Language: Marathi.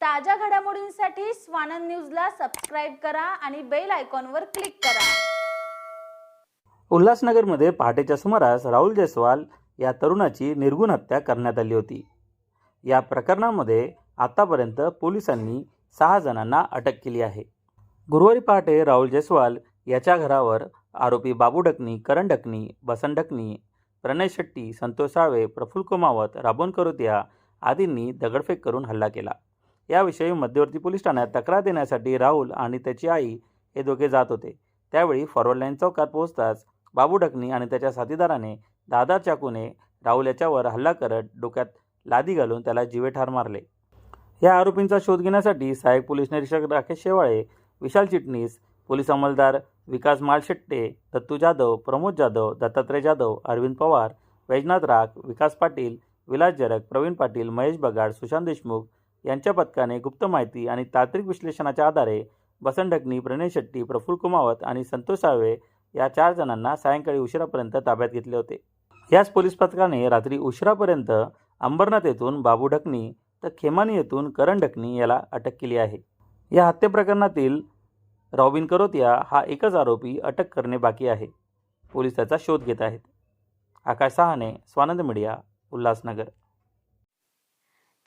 ताज्या घडामोडींसाठी स्वानंद न्यूजला सबस्क्राईब करा आणि बेल आयकॉनवर क्लिक करा. उल्हासनगरमध्ये पहाटेच्या सुमारास राहुल जयस्वाल या तरुणाची निर्गुण हत्या करण्यात आली होती. या प्रकरणामध्ये आतापर्यंत पोलिसांनी सहा जणांना अटक केली आहे. गुरुवारी पहाटे राहुल जयस्वाल याच्या घरावर आरोपी बाबू डकनी करण डकनी बसन डकनी प्रणय शेट्टी संतोष साळवे प्रफुल्ल कुमावत राबोन करोतिया आदींनी दगडफेक करून हल्ला केला. याविषयी मध्यवर्ती पोलीस ठाण्यात तक्रार देण्यासाठी राहुल आणि त्याची आई हे दोघे जात होते. त्यावेळी फॉरवर्ड लाईन चौकात पोहोचताच बाबू डकनी आणि त्याच्या साथीदाराने दादा चाकूने राहुल याच्यावर हल्ला करत डोक्यात लादी घालून त्याला जीवेठार मारले. या आरोपींचा शोध घेण्यासाठी सहाय्यक पोलीस निरीक्षक राकेश शेवाळे विशाल चिटणीस पोलीस अंमलदार विकास माळशेट्टे दत्तू जाधव प्रमोद जाधव दत्तात्रय जाधव अरविंद पवार वैजनाथ राग विकास पाटील विलास जरक प्रवीण पाटील महेश बगाड सुशांत देशमुख यांच्या पथकाने गुप्त माहिती आणि तांत्रिक विश्लेषणाच्या आधारे बसंत प्रणय शेट्टी प्रफुल्ल कुमावत आणि संतोष साळवे या चार जणांना सायंकाळी उशिरापर्यंत ताब्यात घेतले होते. याच पोलीस पथकाने रात्री उशिरापर्यंत अंबरनाथ येथून बाबू ढकनी तर खेमानी येथून करण ढकनी याला अटक केली आहे. या हत्ये प्रकरणातील रॉबिन करोतिया हा एकच आरोपी अटक करणे बाकी आहे. पोलीस त्याचा शोध घेत आहेत. आकाश सहाने स्वानंद मीडिया उल्हासनगर.